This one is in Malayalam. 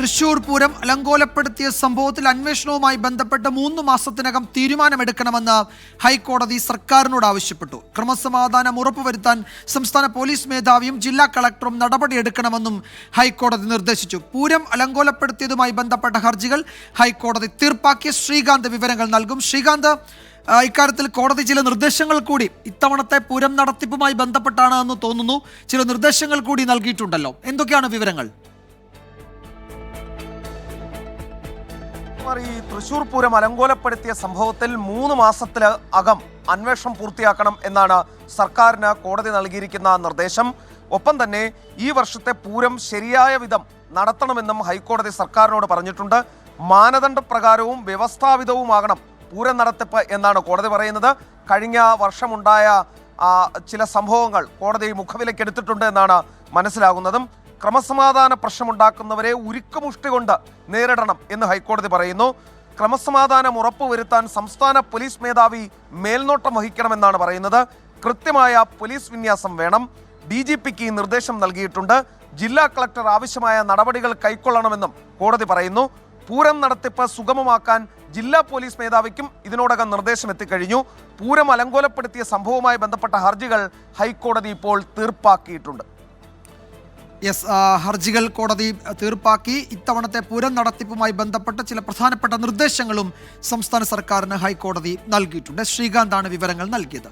തൃശൂർ പൂരം അലങ്കോലപ്പെടുത്തിയ സംഭവത്തിൽ അന്വേഷണവുമായി ബന്ധപ്പെട്ട് മൂന്ന് മാസത്തിനകം തീരുമാനമെടുക്കണമെന്ന് ഹൈക്കോടതി സർക്കാരിനോട് ആവശ്യപ്പെട്ടു. ക്രമസമാധാനം ഉറപ്പുവരുത്താൻ സംസ്ഥാന പോലീസ് മേധാവിയും ജില്ലാ കളക്ടറും നടപടിയെടുക്കണമെന്നും ഹൈക്കോടതി നിർദ്ദേശിച്ചു. പൂരം അലങ്കോലപ്പെടുത്തിയതുമായി ബന്ധപ്പെട്ട ഹർജികൾ ഹൈക്കോടതി തീർപ്പാക്കിയ ശ്രീകാന്ത് വിവരങ്ങൾ നൽകും. ശ്രീകാന്ത് ഇക്കാര്യത്തിൽ കോടതി ചില നിർദ്ദേശങ്ങൾ കൂടി ഇത്തവണത്തെ പൂരം നടത്തിപ്പുമായി ബന്ധപ്പെട്ടാണ് എന്ന് തോന്നുന്നു. ചില നിർദ്ദേശങ്ങൾ കൂടി നൽകിയിട്ടുണ്ടല്ലോ. എന്തൊക്കെയാണ് വിവരങ്ങൾ? ഈ തൃശൂർ പൂരം അലങ്കോലപ്പെടുത്തിയ സംഭവത്തിൽ മൂന്ന് മാസത്തിൽ അകം അന്വേഷണം പൂർത്തിയാക്കണം എന്നാണ് സർക്കാരിന് കോടതി നൽകിയിരിക്കുന്ന നിർദ്ദേശം. ഒപ്പം തന്നെ ഈ വർഷത്തെ പൂരം ശരിയായ വിധം നടത്തണമെന്നും ഹൈക്കോടതി സർക്കാരിനോട് പറഞ്ഞിട്ടുണ്ട്. മാനദണ്ഡ പ്രകാരവും വ്യവസ്ഥാപിതവുമാകണം പൂരം നടത്തിപ്പ് എന്നാണ് കോടതി പറയുന്നത്. കഴിഞ്ഞ വർഷമുണ്ടായ ചില സംഭവങ്ങൾ കോടതി മുഖവിലക്കെടുത്തിട്ടുണ്ട് എന്നാണ് മനസ്സിലാകുന്നതും. ക്രമസമാധാന പ്രശ്നമുണ്ടാക്കുന്നവരെ ഉരുക്കുമുഷ്ടി കൊണ്ട് നേരിടണം എന്ന് ഹൈക്കോടതി പറയുന്നു. ക്രമസമാധാനം ഉറപ്പുവരുത്താൻ സംസ്ഥാന പോലീസ് മേധാവി മേൽനോട്ടം വഹിക്കണമെന്നാണ് പറയുന്നത്. കൃത്യമായ പോലീസ് വിന്യാസം വേണം. ഡി ജി പിക്ക് ഈ നിർദ്ദേശം നൽകിയിട്ടുണ്ട്. ജില്ലാ കളക്ടർ ആവശ്യമായ നടപടികൾ കൈക്കൊള്ളണമെന്നും കോടതി പറയുന്നു. പൂരം നടത്തിപ്പ് സുഗമമാക്കാൻ ജില്ലാ പോലീസ് മേധാവിക്കും ഇതിനോടകം നിർദ്ദേശം എത്തിക്കഴിഞ്ഞു. പൂരം അലങ്കോലപ്പെടുത്തിയ സംഭവവുമായി ബന്ധപ്പെട്ട ഹർജികൾ ഹൈക്കോടതി ഇപ്പോൾ തീർപ്പാക്കിയിട്ടുണ്ട്. യെസ് ഹർജികൾ കോടതി തീർപ്പാക്കി. ഇത്തവണത്തെ പൂരം നടത്തിപ്പുമായി ബന്ധപ്പെട്ട ചില പ്രധാനപ്പെട്ട നിർദ്ദേശങ്ങളും സംസ്ഥാന സർക്കാരിന് ഹൈക്കോടതി നൽകിയിട്ടുണ്ട്. ശ്രീകാന്താണ് വിവരങ്ങൾ നൽകിയത്.